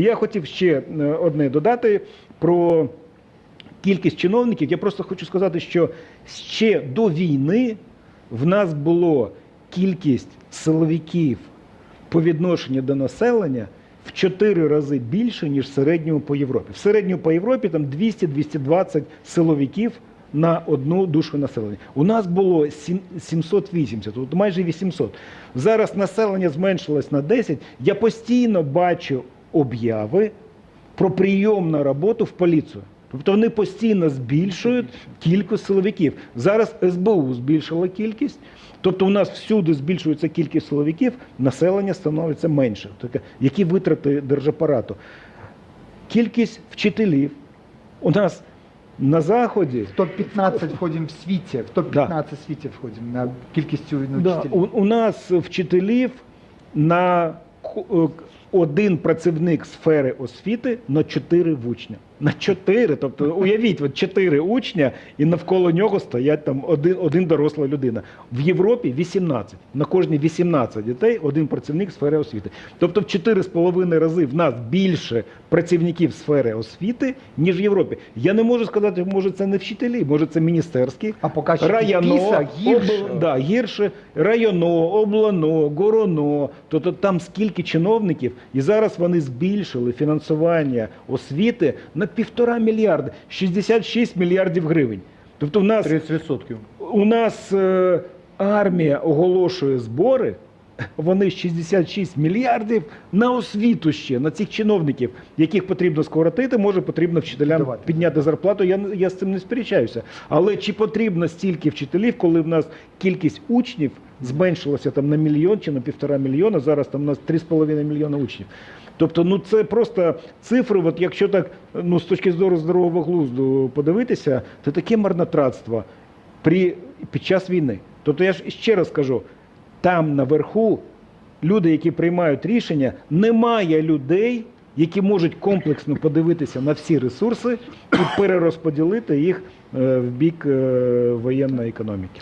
Я хотів ще е, одне додати про кількість чиновників. Я просто хочу сказати, що ще до війни в нас було кількість силовиків по відношенню до населення в 4 рази більше, ніж в середньому по Європі. В середньому по Європі там 200-220 силовиків на одну душу населення. У нас було сім- 780, от майже 800. Зараз населення зменшилось на 10. Я постійно бачу обяви про прийом на роботу в поліцію. Тобто вони постійно збільшують кількість силовиків. Зараз СБУ збільшила кількість, тобто у нас всюди збільшується кількість силовиків, населення становиться менше. Тобто, які витрати держапарату? Кількість вчителів. У нас на заході В топ-15 входимо в світі, в топ-15 світі входимо на кількістю Да, вчителів. у, у нас вчителів на один працівник сфери освіти на чотири учня. На чотири. Тобто, уявіть, от чотири учня, і навколо нього стоять там один, один доросла людина. В Європі 18. На кожні 18 дітей один працівник сфери освіти. Тобто в 4,5 рази в нас більше працівників сфери освіти, ніж в Європі. Я не можу сказати, може це не вчителі, може це міністерські, А показчики районо, ПІСа гірше. обл- да, гірше районо, облано, гороно. Тобто там скільки чиновників, і зараз вони збільшили фінансування освіти на півтора мільярда, 66 мільярдів гривень. Тобто в нас 30%. у нас е, армія оголошує збори. Вони 66 мільярдів на освіту ще, на цих чиновників, яких потрібно скоротити, може потрібно вчителям Давати. підняти зарплату. Я, я з цим не сперечаюся. Але чи потрібно стільки вчителів, коли в нас кількість учнів зменшилася там на мільйон чи на півтора мільйона, зараз там у нас 3,5 мільйона учнів. Тобто, ну це просто цифри. От якщо так ну з точки зору здорового глузду подивитися, це таке марнотратство при, під час війни. Тобто я ж ще раз кажу, там наверху люди, які приймають рішення, немає людей, які можуть комплексно подивитися на всі ресурси і перерозподілити їх е, в бік е, воєнної економіки.